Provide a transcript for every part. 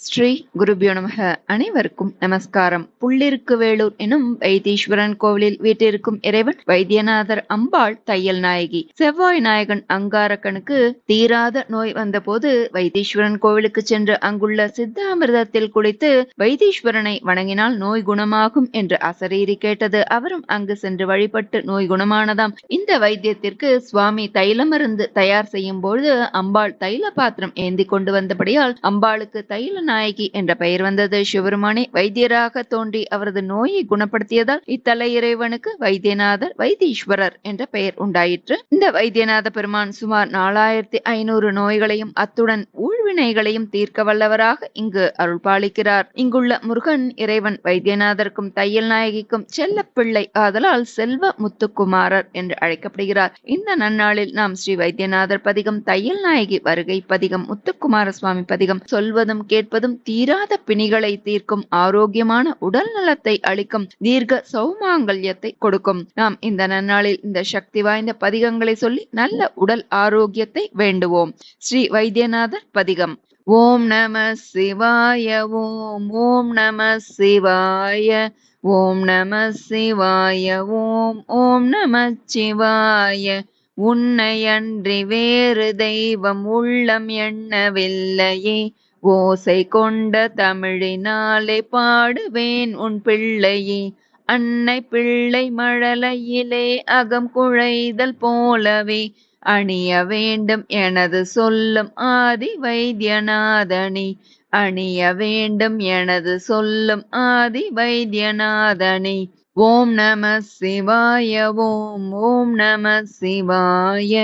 ஸ்ரீ குருபியோ நமக. அனைவருக்கும் நமஸ்காரம். புள்ளிருக்கு வேலூர் எனும் வைத்தீஸ்வரன் கோவிலில் வீட்டிற்கும் இறைவன் வைத்தியநாதர் அம்பாள் தையல் நாயகி. செவ்வாய் நாயகன் அங்காரக்கனுக்கு தீராத நோய் வந்தபோது வைத்தீஸ்வரன் கோவிலுக்கு சென்று அங்குள்ள சித்தாமிர்தத்தில் குளித்து வைத்தீஸ்வரனை வணங்கினால் நோய் குணமாகும் என்று அசரீரி கேட்டது. அவரும் அங்கு சென்று வழிபட்டு நோய் குணமானதாம். இந்த வைத்தியத்திற்கு சுவாமி தைலமருந்து தயார் செய்யும் பொழுது அம்பாள் தைல பாத்திரம் ஏந்தி கொண்டு வந்தபடியால் அம்பாளுக்கு தைல நாயகி என்ற பெயர் வந்தது. சிவருமானே வைத்தியராக தோன்றி அவரது நோயை குணப்படுத்தியதால் இத்தலை இறைவனுக்கு வைத்தியநாதர் வைத்தீஸ்வரர் என்ற பெயர் உண்டாயிற்று. இந்த வைத்தியநாத பெருமான் சுமார் நாலாயிரத்தி ஐநூறு நோய்களையும் அத்துடன் ஊழ்வினைகளையும் தீர்க்க வல்லவராக இங்கு அருள்பாலிக்கிறார். இங்குள்ள முருகன் இறைவன் வைத்தியநாதருக்கும் தையல் நாயகிக்கும் செல்ல பிள்ளை ஆதலால் செல்வ முத்துக்குமாரர் என்று அழைக்கப்படுகிறார். இந்த நன்னாளில் நாம் ஸ்ரீ வைத்தியநாதர் பதிகம் தையல் நாயகி வருகை பதிகம் முத்துக்குமார சுவாமி பதிகம் சொல்வதும் கேட்பதும் தீராத பிணிகளை தீர்க்கும் ஆரோக்கியமான உடல் நலத்தை அளிக்கும் தீர்க்க சௌமாங்கல்யத்தை கொடுக்கும். நாம் இந்த நன்னாளில் இந்த சக்தி வாய்ந்த பதிகங்களை சொல்லி நல்ல உடல் ஆரோக்கியத்தை வேண்டுவோம். ஸ்ரீ வைத்தியநாதர் பதிகம். அதிகம். ஓம் நம சிவாய ஓம் ஓம் நம சிவாய ஓம் நம சிவாய ஓம் ஓம் நம சிவாய. உன்னை அன்றி வேறு தெய்வம் உள்ளம் எண்ணவில்லையே. ஓசை கொண்ட தமிழினாலே பாடுவேன் உன் பிள்ளையே. அன்னை பிள்ளை மழலையிலே அகம் குழைதல் போலவே அணிய வேண்டும் எனது சொல்லும் ஆதி வைத்தியநாதனி அணிய வேண்டும் எனது சொல்லும் ஆதி வைத்தியநாதனி ஓம் நம சிவாய ஓம் ஓம் நம சிவாய.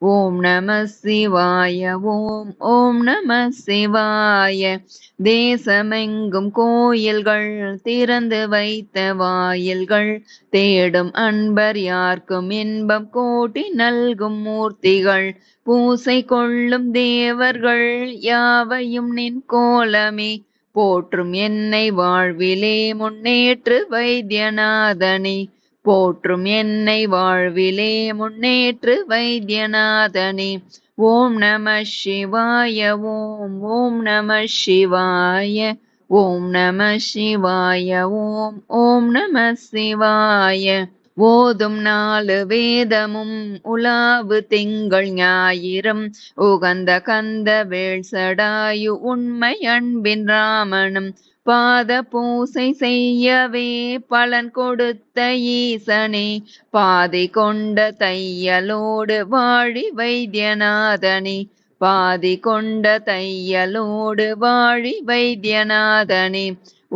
ஓம் நம சிவாய ஓம் ஓம் நம சிவாய. தேசமெங்கும் கோயில்கள் திறந்து வைத்த வாயில்கள் தேடும் அன்பர் யார்க்கும் இன்பம் கோட்டி நல்கும் மூர்த்திகள். பூசை கொள்ளும் தேவர்கள் யாவையும் நின் கோலமே. போற்றும் என்னை வாழ்விலே முன்னேற்று வைத்தியநாதனே. போற்றும் என்னை வாழ்விலே முன்னேற்று வைத்தியநாதனே. ஓம் நம சிவாய ஓம் ஓம் நம சிவாய ஓம் நம சிவாய ஓம் ஓம் நம சிவாய. ஓதும் நாலு வேதமும் உலாவு திங்கள் ஞாயிறும். உகந்த கந்த வேள்சடாயு உண்மை அன்பின் ராமனும். பாத பூசை செய்யவே பலன் கொடுத்த ஈசனே பாதை கொண்ட தையலோடு வாழி வைத்தியநாதனே பாதி கொண்ட தையலோடு வாழி வைத்தியநாதனே.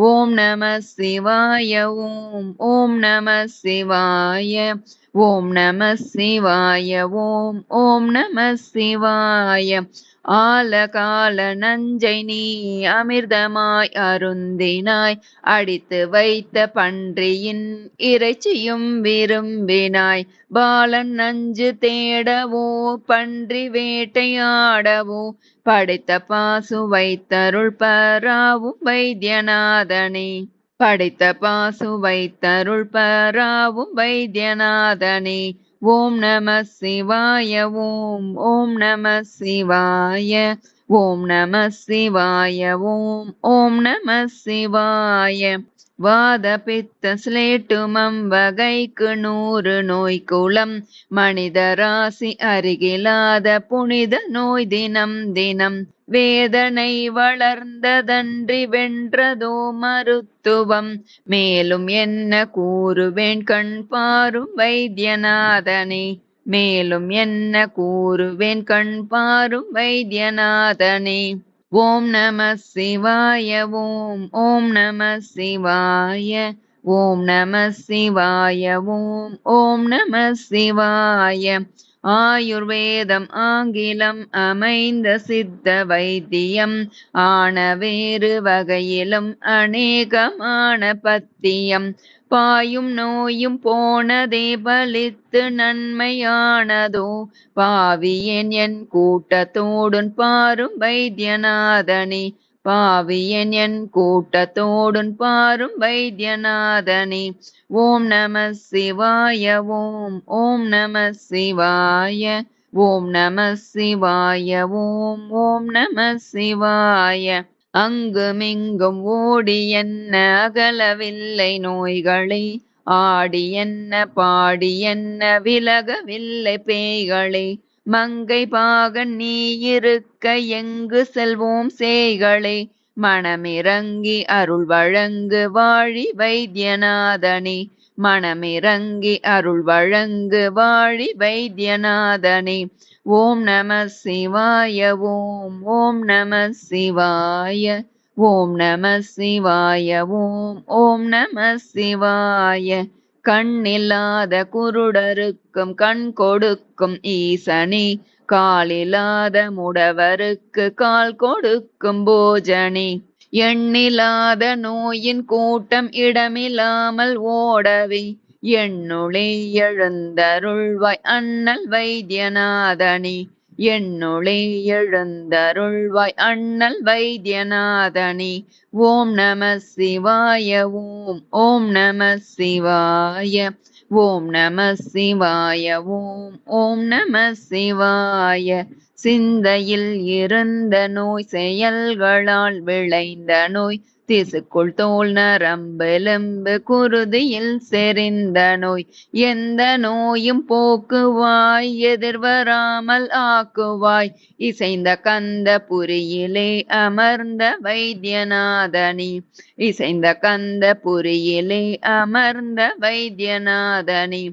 ஓம் நம சிவாய ஓம் ஓம் நம சிவாய ஓம் நம சிவாய ஓம் ஓம் நம சிவாய. ஆல கால நஞ்சை நீ அமிர்தமாய் அருந்தினாய். அடித்து வைத்த பன்றியின் இறைச்சியும் விரும்பினாய். பாலன் நஞ்சு தேடவோ பன்றி வேட்டையாடவோ படைத்த பாசு வைத்தருள் பராவும் வைத்தியநாதனே. படைத்த பாசு வைத்தருள் பராவும் வைத்தியநாதனே. ஓம் நம சிவாய ஓம் ஓம் நம சிவாய ஓம் நம சிவாய ஓம் ஓம் நம சிவாய. வாத பித்த சிலேட்டுமம் வகைக்கு நூறு நோய் குளம் மனித ராசி அருகிலாத புனித நோய் தினம் தினம். வேதனை வளர்ந்ததன்றி வென்றதோ மருத்துவம். மேலும் என்ன கூறுவேன் கண் பாரும் வைத்தியநாதனே? மேலும் என்ன கூறுவேன் கண் பாரும் வைத்தியநாதனே? ஓம் நம சிவாய ஓம் ஓம் நம சிவாய ஓம் நம சிவாய ஓம் ஓம் நம சிவாய. ஆயுர்வேதம் ஆங்கிலம் அமைந்த சித்த வைத்தியம் ஆன வேறு வகையிலும் அநேகமான பத்தியம். பாயும் நோயும் போனதே பலித்து நன்மையானதோ. பாவியன் என் கூட்டத்தோடுன் பாரும் வைத்தியநாதனே. பாவியன் என் கூட்டத்தோடுன் பாரும் வைத்தியநாதனே. ஓம் நம சிவாய ஓம் ஓம் நம சிவாய ஓம் நம சிவாய ஓம் ஓம் நம சிவாய. அங்குமிங்கும் ஓடி என்ன அகலவில்லை நோய்களை ஆடி என்ன பாடி என்ன விலகவில்லை பேய்களை. மங்கை பாகன் நீ இருக்க எங்கு செல்வோம் சேய்களை மனமிறங்கி அருள் வழங்கு வாழி வைத்தியநாதனே. மனமிறங்கி அருள் வழங்கு வாழி வைத்தியநாதனே. ஓம் நம சிவாய ஓம் ஓம் நம சிவாய ஓம் நம சிவாய ஓம் ஓம் நம சிவாய. கண்ணில்லாத குருடருக்கும் கண் கொடுக்கும் ஈசனி காலில்லாத முடவருக்கு கால் கொடுக்கும் போஜனி. எண்ணில்லாத நோயின் கூட்டம் இடமில்லாமல் ஓடவே எண்ணுளே எழுந்தருள்வாய் அண்ணல் வைத்தியநாதனி. எண்ணுளே எழுந்தருள்வாய் அண்ணல் வைத்தியநாதனே ஓம் நம சிவாய ஓம் ஓம் நம சிவாய ஓம் நம சிவாய ஓம் ஓம் நம சிவாய. சிந்தையில் இருந்த நோய் செயல்களால் விளைந்த நோய் திசுக்குள் தோல் நரம்பெலும்பு குருதியில் செறிந்த நோய். எந்த நோயும் போக்குவாய் எதிர்வராமல் ஆக்குவாய். இசைந்த கந்த புரியிலே அமர்ந்த வைத்தியநாதனி. இசைந்த கந்த புரியிலே அமர்ந்த வைத்தியநாதனி.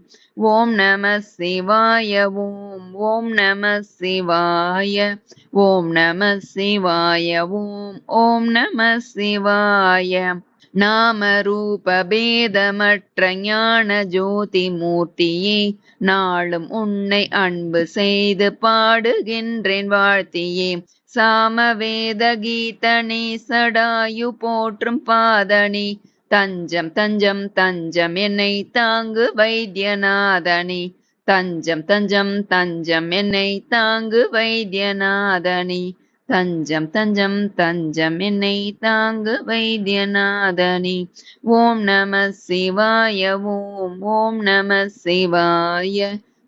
ஓம் நம சிவாய ஓம் ஓம் நம சிவாய. சிவாய ஓம் நம சிவாய ஓம் ஓம் நம சிவாய. நாம ரூப பேதமற்ற ஞான ஜோதி மூர்த்தியே நாளும் உன்னை அன்பு செய்து பாடுகின்றேன் வாழ்த்தியே. சாமவேத கீதனே சடாயு போற்றும் பாதனே. தஞ்சம் தஞ்சம் தஞ்சம் என்னை தாங்கு வைத்தியநாதனே. தஞ்சம் தஞ்சம் தஞ்சம். என்னை தாங்கு வைத்தியநாதனி. தஞ்சம் தஞ்சம் தஞ்சம். என்னை தாங்கு வைத்தியநாதனி. ஓம் நம சிவாய ஓம் ஓம் நம சிவாய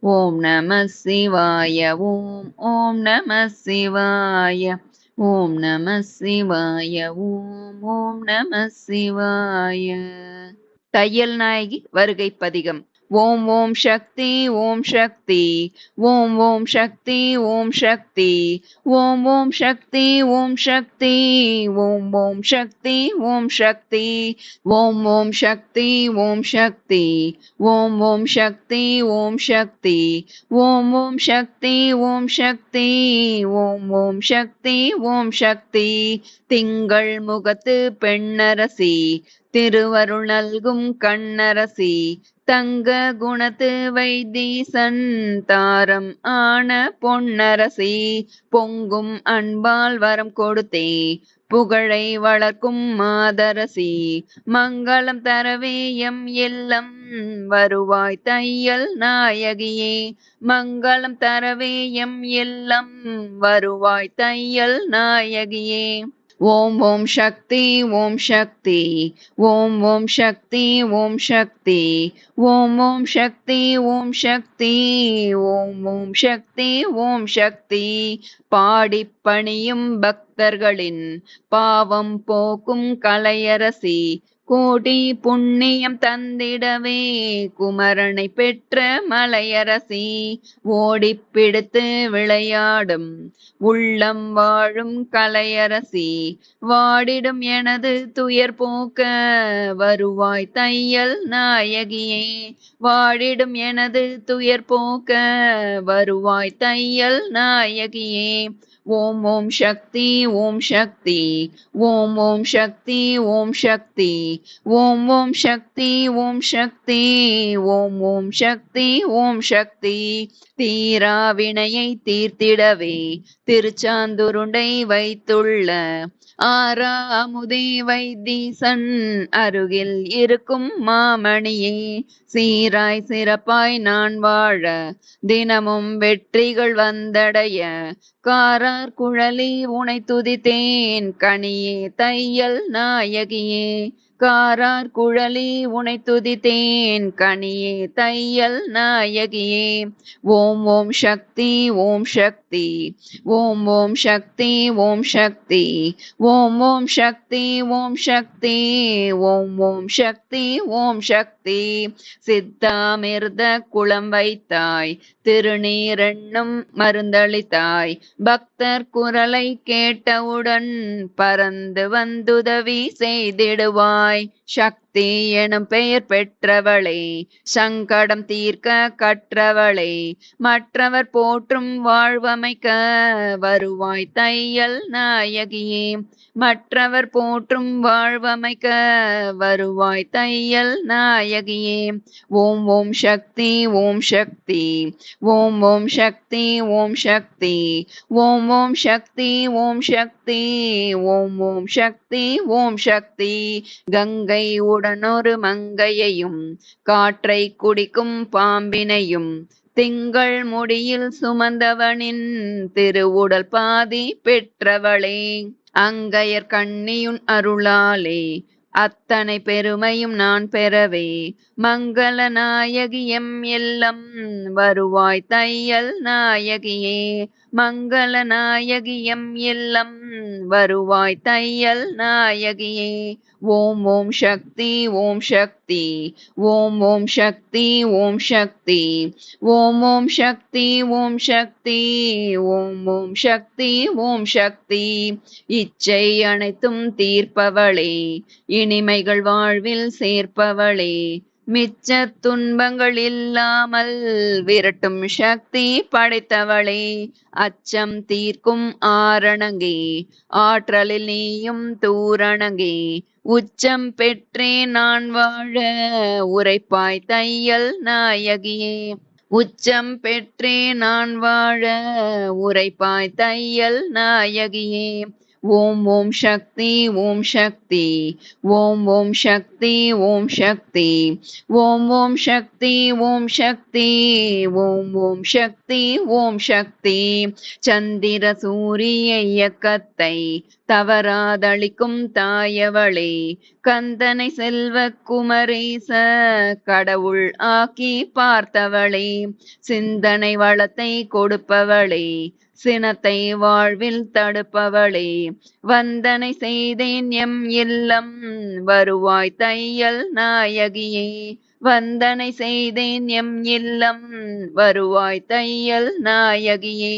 ஓம் நம சிவாய ஓம் ஓம் நம சிவாய ஓம் நம சிவாய ஓம் ஓம் நம சிவாய. தையல் நாயகி வருகை பதிகம் ஓம் ஓம் சக்தி ஓம் சக்தி. ஓம் ஓம் சக்தி ஓம் சக்தி. ஓம் ஓம் சக்தி ஓம் சக்தி. ஓம் ஓம் சக்தி ஓம் சக்தி. ஓம் ஓம் சக்தி ஓம் சக்தி. ஓம் ஓம் சக்தி ஓம் சக்தி. ஓம் ஓம் சக்தி ஓம் சக்தி. ஓம் ஓம் சக்தி ஓம் சக்தி. திங்கள் முகத்து பெண்ணரசி. திருவருள் நல்கும் கண்ணரசி. தங்க குணத்து வைத்தீசன் தாரம் ஆன பொன்னரசி. பொங்கும் அன்பால் வரம் கொடுத்தே புகழை வளர்க்கும் மாதரசி. மங்களம் தரவே எம் எல்லம் வருவாய் தையல் நாயகியே. மங்களம் தரவே எம் எல்லம் வருவாய் தையல் நாயகியே. ஓம் ஓம் சக்தி ஓம் சக்தி. ஓம் ஓம் சக்தி ஓம் சக்தி. ஓம் ஓம் சக்தி ஓம் சக்தி. ஓம் ஓம் சக்தி ஓம் சக்தி. பாடி பணியும் பக்தர்களின் பாவம் போக்கும் கலையரசி. கோடி புண்ணியம் தந்திடவே. குமரனை பெற்ற மலையரசி ஓடி பிடித்து விளையாடும். உள்ளம் வாழும் கலையரசி வாடிடும் எனது துயர் போக்க. வருவாய் தையல் நாயகியே வாடிடும் எனது துயர் போக்க. வருவாய் தையல் நாயகியே ஓம் ஓம் சக்தி ஓம் சக்தி ஓம் ஓம் சக்தி ஓம் சக்தி ஓம் ஓம் சக்தி ஓம் சக்தி ஓம் ஓம் சக்தி ஓம் சக்தி. தீரா வினையை தீர்த்திடவே திருச்சாந்துருண்டை வைத்துள்ள ஆறாமுதே வைத்தீசன் அருகில் இருக்கும் மாமணியே சீராய் சிறப்பாய் நான் வாழ தினமும் வெற்றிகள் வந்தடைய காரார் குழலி உனை துதித்தேன் கனியே தையல் நாயகியே. காரார் குழலி உனை துதித்தேன் கனியே தையல் நாயகியே. ஓம் ஓம் சக்தி ஓம் சக்தி. சக்தி. ஓம் ஓம் சக்தி ஓம் சக்தி. ஓம் ஓம் சக்தி ஓம் சக்தி. ஓம் ஓம் சக்தி ஓம் சக்தி. சித்தாமிர்த குளம் வைத்தாய் திருநீரெண்ணும் மருந்தளித்தாய். பக்தர் குரலை கேட்டவுடன் பறந்து வந்துதவி செய்திடுவாய். சக்தி எனும் பெயர் பெற்றவளே சங்கடம் தீர்க்க கற்றவளே மற்றவர் போற்றும் வாழ்வமைக்க வருவாய் தையல் நாயகியே மற்றவர் போற்றும் வாழ்வமைக்க வருவாய் தையல் நாயகியே. ஓம் ஓம் சக்தி ஓம் சக்தி ஓம் ஓம் சக்தி ஓம் சக்தி ஓம் ஓம் சக்தி ஓம் சக்தி ஓம் ஓம் சக்தி ஓம் சக்தி. கங்கை உடனொரு மங்கையையும் காற்றை குடிக்கும் பாம்பினையும் திங்கள் முடியில் சுமந்தவனின் திருவுடல் பாதி பெற்றவளே. அங்கையர் கண்ணியுன் அருளாலே அத்தனை பெருமையும் நான் பெறவே. மங்கள நாயகி எம் எல்லம் வருவாய் தையல் நாயகியே. மங்கள நாயகி எம் எல்லம். வருவாய் தையல் நாயகியே. ஓம் ஓம் சக்தி ஓம் சக்தி. ஓம் ஓம் சக்தி ஓம் சக்தி. ஓம் ஓம் சக்தி ஓம் சக்தி. ஓம் ஓம் சக்தி ஓம் சக்தி. இச்சை அனைத்தும் தீர்ப்பவளே. இனிமைகள் வாழ்வில் சேர்ப்பவளே. மிச்ச துன்பங்கள் இல்லாமல் விரட்டும் சக்தி படைத்தவளே. அச்சம் தீர்க்கும் ஆரணங்கே ஆற்றலில் நீயும் தூரணங்கே. உச்சம் பெற்றே நான் வாழ உரைப்பாய் தையல் நாயகியே. உச்சம் பெற்றே நான் வாழ உரைப்பாய் தையல் நாயகியே. ஓம் ஓம் சக்தி ஓம் சக்தி. ஓம் ஓம் சக்தி ஓம் சக்தி. ஓம் ஓம் சக்தி ஓம் சக்தி. ஓம் ஓம் சக்தி ஓம் சக்தி. சந்திர சூரிய இயக்கத்தை தவறாதளிக்கும் தாயவளே கந்தனை செல்வ குமரேச கடவுள் ஆக்கி பார்த்தவளே சிந்தனை வளத்தை கொடுப்பவளே சினத்தை வாழ்வில் தடுப்பவளே வந்தனை செய்தேன் எம் இல்லம் வருவாய் தையல் நாயகியே வந்தனை செய்தேன் எம் இல்லம் வருவாய் தையல் நாயகியே.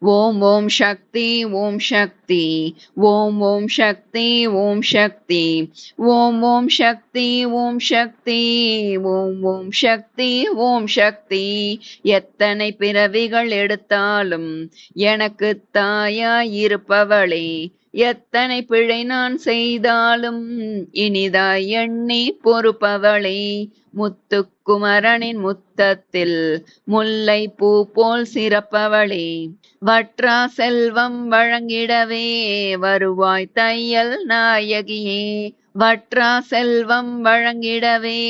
ஓம் ஓம் சக்தி ஓம் சக்தி. ஓம் ஓம் சக்தி ஓம் சக்தி. ஓம் ஓம் சக்தி ஓம் சக்தி. ஓம் ஓம் சக்தி ஓம் சக்தி. எத்தனை பிறவிகள் எடுத்தாலும் எனக்கு தாயாய் இருப்பவளே. எத்தனை பிழை நான் செய்தாலும் இனிதாய் எண்ணி பொறுப்பவளே. முத்துக்குமரனின் முத்தத்தில் முல்லை பூ போல் சிறப்பவளே. வற்றா செல்வம் வழங்கிடவே வருவாய் தையல் நாயகியே. வற்றா செல்வம் வழங்கிடவே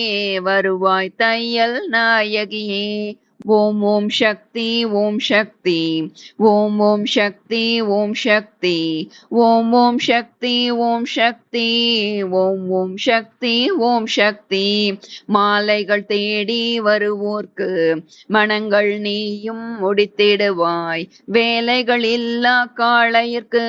வருவாய் தையல் நாயகியே. ஓம் ஓம் சக்தி ஓம் சக்தி. ஓம் ஓம் சக்தி ஓம் சக்தி. ஓம் ஓம் சக்தி ஓம் சக்தி. ஓம் ஓம் சக்தி ஓம் சக்தி. மாலைகள் தேடி வருவோர்க்கு மனங்கள் நீயும் முடித்திடுவாய். வேலைகள் இல்லா காளையிற்கு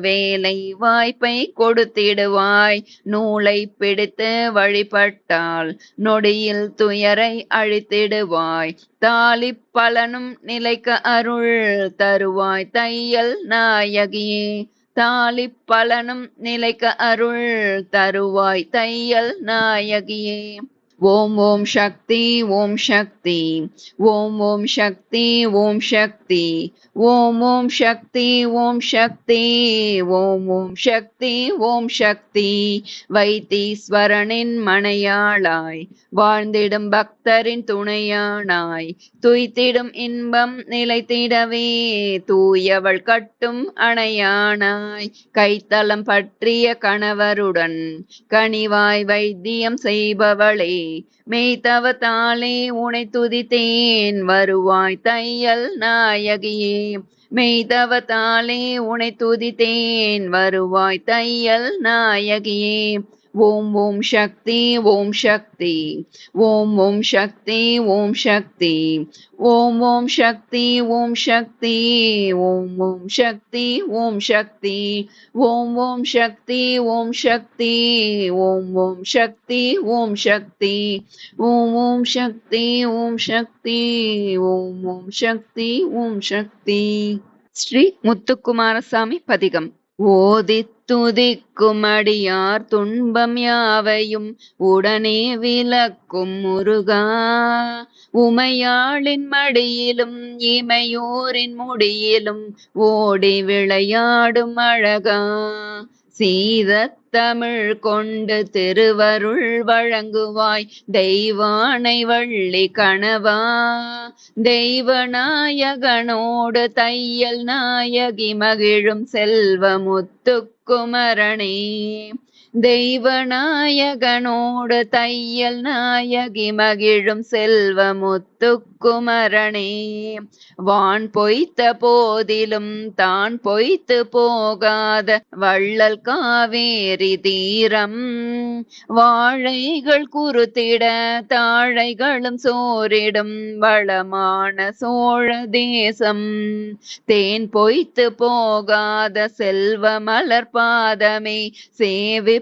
வேலை வாய்ப்பை கொடுத்திடுவாய். நூலை பிடித்து வழிபட்டால் நொடியில் துயரை அழித்திடுவாய். தாலி பலனும் நிலைக்க அருள் தருவாய் தையல் நாயகியே. தாலி பலனும் நிலைக்க அருள் தருவாய் தையல் நாயகியே. ஓம் ஓம் சக்தி ஓம் சக்தி. ஓம் ஓம் சக்தி ஓம் சக்தி. ஓம் ஓம் சக்தி ஓம் சக்தி. ஓம் ஓம் சக்தி ஓம் சக்தி. வைத்தீஸ்வரனின் மனையாளாய் வாழ்ந்திடும் பக்தரின் துணையானாய் துய்த்திடும் இன்பம் நிலைத்திடவே தூயவள் கட்டும் அணையானாய் கைத்தளம் பற்றிய கணவருடன் கனிவாய் வைத்தியம் செய்பவளே. மெய்தவத்தாலே உனை துதித்தேன். வருவாய் தையல் நாயகியே. மெய்தவத்தாலே உனை துதித்தேன். வருவாய் தையல் நாயகியே. ஓம் ஓம் சக்தி ஓம் சக்தி. ஓம் ஓம் சக்தி ஓம் சக்தி. ஓம் ஓம் சக்தி ஓம் சக்தி. ஓம் ஓம் சக்தி ஓம் சக்தி. ஓம் ஓம் சக்தி ஓம் சக்தி. ஓம் ஓம் சக்தி ஓம் சக்தி. ஓம் ஓம் சக்தி ஓம் சக்தி. ஓம் ஓம் சக்தி ஓம் சக்தி. ஸ்ரீ முத்துக்குமாரசாமி பதிகம். ஓதித் துதிக்குமடியார் துன்பம் யாவையும் உடனே விலக்கும் முருகா. உமையாளின் மடியிலும் இமையோரின் முடியிலும் ஓடி விளையாடும் அழகா. சீதத் தமிழ் கொண்டு திருவருள் வழங்குவாய். தெய்வானை வள்ளி கணவா. தெய்வநாயகனோடு தையல் நாயகி மகிழும் செல்வமுத்துக்குமரணே. தெய்வநாயகனோடு தையல் நாயகி மகிழும் செல்வமுத்துக்குமரணே வான் பொய்த்த போதிலும் தான் பொய்த்து போகாத வள்ளல் காவேரி தீரம் வாழைகள் குறுத்திட தாழைகளும் சோரிடும் வளமான சோழ தேசம் தேன் பொய்த்து போகாத செல்வ மலர் பாதமே சேவி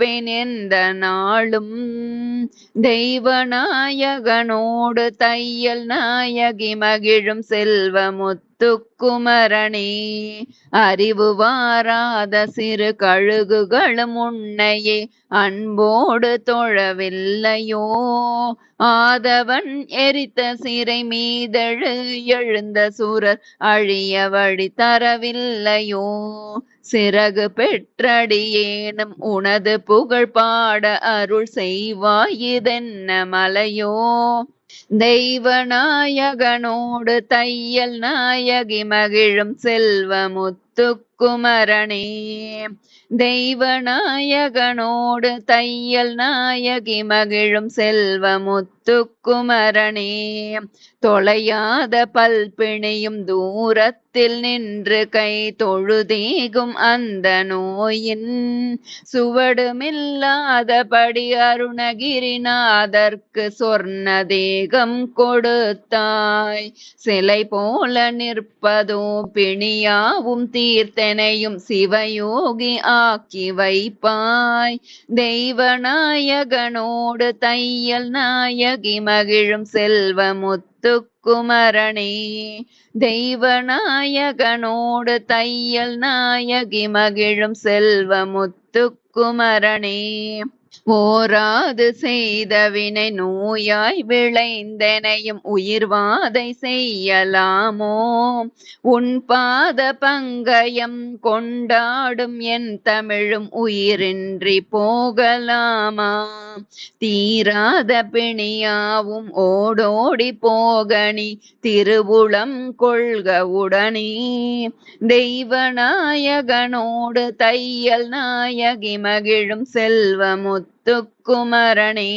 எந்த நாளும் தெய்வநாயகனோடு தையல் நாயகி மகிழும் செல்வமுத்துக்குமரணே. அறிவு வாராத சிறு கழுகுகளும் உன்னையே அன்போடு தொழவில்லையோ? ஆதவன் எரித்த சிறை மீதழு எழுந்த சுரர் அழிய வழி தரவில்லையோ? சிறகு பெற்றடியேனும் உனது புகழ் பாட அருள் செய்வாயிதென்ன மலையோ? தெய்வ நாயகனோடு தையல் நாயகி மகிழும் செல்வ முத்துக்குமரனே தெய்வ நாயகனோடு தையல் நாயகி மகிழும் செல்வ முத்துக்குமரனே தொலையாத பல்பிணையும் தூரத் தூரத்தில் நின்று கை தொழுதீகும் அந்த நோயின். சுவடுமில்லாதபடி அருணகிரிநாதற்கு சொர்ண தேகம் கொடுத்தாய். சிலை போல நிற்பதோ பிணியாவும் தீர்த்தனையும் சிவயோகி ஆக்கி வைப்பாய். தெய்வநாயகனோடு தையல் நாயகி மகிழும் செல்வமுத்து முத்துக்குமரனே தெய்வநாயகனோடு தையல் நாயகி மகிழும் செல்வ முத்துக்குமரனே ஓராது செய்த வினை நோயாய் விளைந்தனையும் உயிர்வாதை செய்யலாமோ? உன் பாத பங்கயம் கொண்டாடும் என் தமிழும் உயிரின்றி போகலாமா? தீராத பிணியாவும் ஓடோடி போகணி திருவுளம் கொள்க உடனே. தெய்வ நாயகனோடு தையல் நாயகி மகிழும் செல்வமுத் முத்துக்குமரனே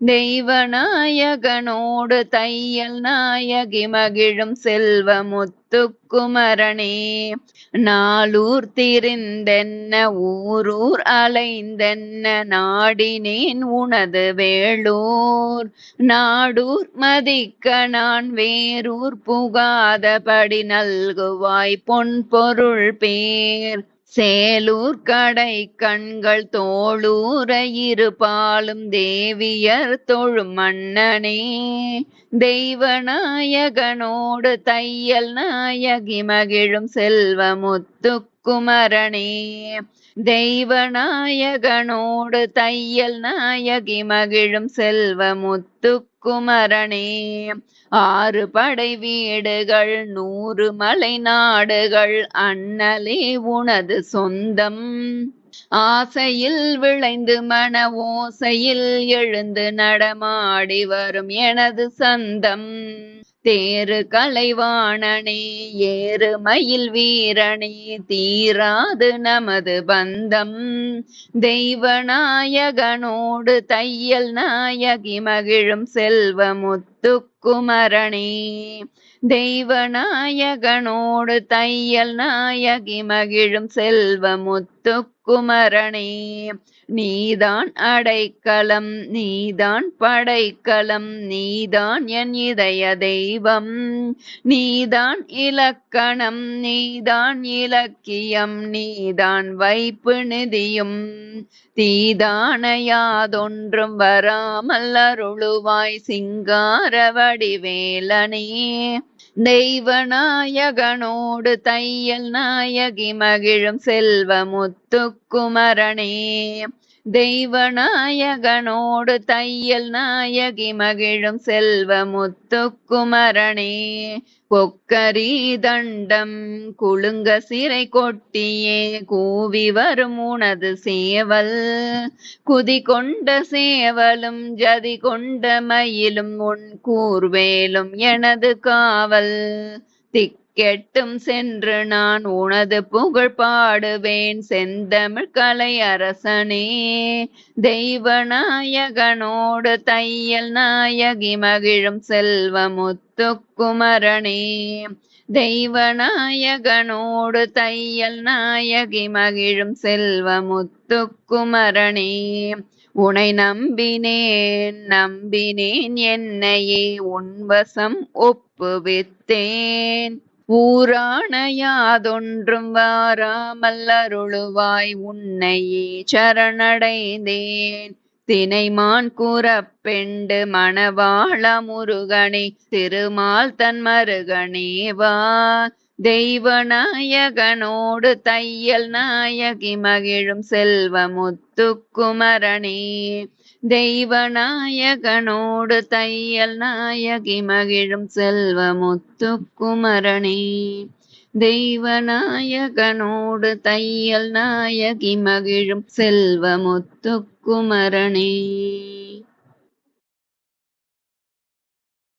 தெய்வநாயகனோடு தையல் நாயகி மகிழும் செல்வ முத்துக்குமரனே நாளூர் திரிந்தென்ன ஊரூர் அலைந்தென்ன நாடினேன் உனது வேளூர் நாடூர் மதிக்க நான் வேரூர் புகாதபடி நல்குவாய் பொன் பொருள் பேர். சேலூர் கடை கண்கள் தோளூர இருபாலும் தேவியர் தொழும் மன்னனே. தெய்வநாயகனோடு தையல் நாயகி மகிழும் செல்வமுத்துக்குமரணே தெய்வநாயகனோடு தையல் நாயகி மகிழும் செல்வமுத்து குமரனே ஆறு படை வீடுகள் நூறு மலை நாடுகள் அண்ணலே உனது சொந்தம். ஆசையில் விளைந்து மன ஓசையில் எழுந்து நடமாடி வரும் எனது சந்தம். தேரு கலைவாணனே ஏறு மயில் வீரனே தீராது நமது பந்தம். தெய்வநாயகனோடு தையல் நாயகி மகிழும் செல்வமுத்துக்குமரணே. தெய்வநாயகனோடு தையல் நாயகி மகிழும் செல்வமுத்துக்குமரணே. முத்துக்குமரனே நீதான் அடைக்கலம் நீதான் படைக்கலம் நீதான் என் இதய தெய்வம் நீதான் இலக்கணம் நீதான் இலக்கியம் நீதான் வைப்பு நிதியும். தீதானையாதொன்றும் வராமல் அருளுவாய் சிங்கார வடிவேலனே தெய்வநாயகனோடு தையல் நாயகி மகிழும் செல்வ முத்துக்குமரனே தெய்வநாயகனோடு தையல் நாயகி மகிழும் செல்வ முத்துக்குமரனே கொக்கரி தண்டம் குழுங்க சிறை கொட்டியே. கூவி வரும் உனது சேவல். குதி கொண்ட சேவலும் ஜதி கொண்ட மயிலும் உன் கூர்வேலும் எனது காவல். திக் கெட்டும் சென்று நான் உனது புகழ் பாடுவேன். செந்தமிழ் கலை அரசனே தெய்வநாயகனோடு தையல் நாயகி மகிழும் செல்வ தெய்வ தெய்வநாயகனோடு தையல் நாயகி மகிழும் செல்வமுத்துக்குமரனே உனை நம்பினேன் நம்பினேன் என்னையே உன்வசம் ஒப்புவித்தேன். ஊரான யாதொன்றும் வாராமல் உன்னையே சரணடைந்தேன். தினைமான் கூறப்பெண்டு மணவாள முருகனே திருமால் தன் மருகனே வா. தெய்வ நாயகனோடு தையல் நாயகி மகிழும் செல்வ முத்துக்குமரனே தெய்வநாயகனோடு தையல் நாயகி மகிழும் செல்வ முத்துக்குமரனே தெய்வநாயகனோடு தையல் நாயகி மகிழும் செல்வ முத்துக்குமரனே